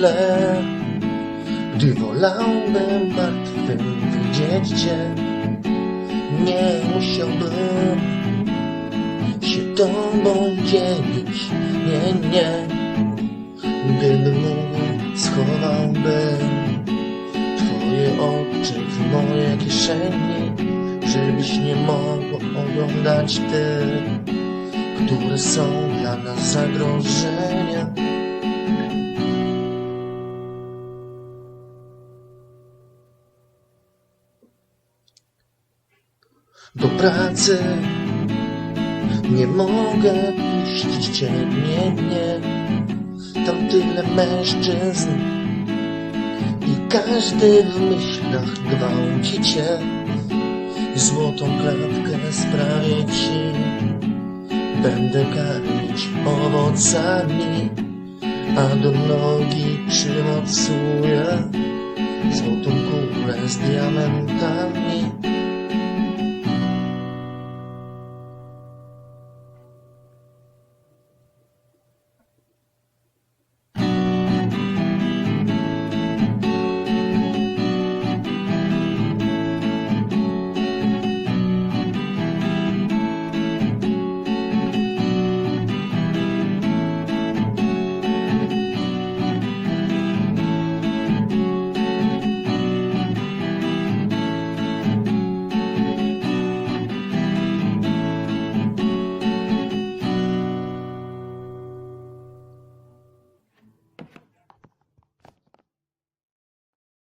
chwile, gdy wolałbym martwym widzieć cię. Nie musiałbym się tobą dzielić, nie, nie. Gdybym mógł, schowałbym Twoje oczy w moje kieszeni, żebyś nie mogła oglądać te, które są dla nas zagrożenia. Do pracy nie mogę puścić cię, nie, nie. Tam tyle mężczyzn i każdy w myślach gwałci cię. Złotą klatkę sprawię ci, będę karmić owocami, a do nogi przymocuję złotą górę z diamentami.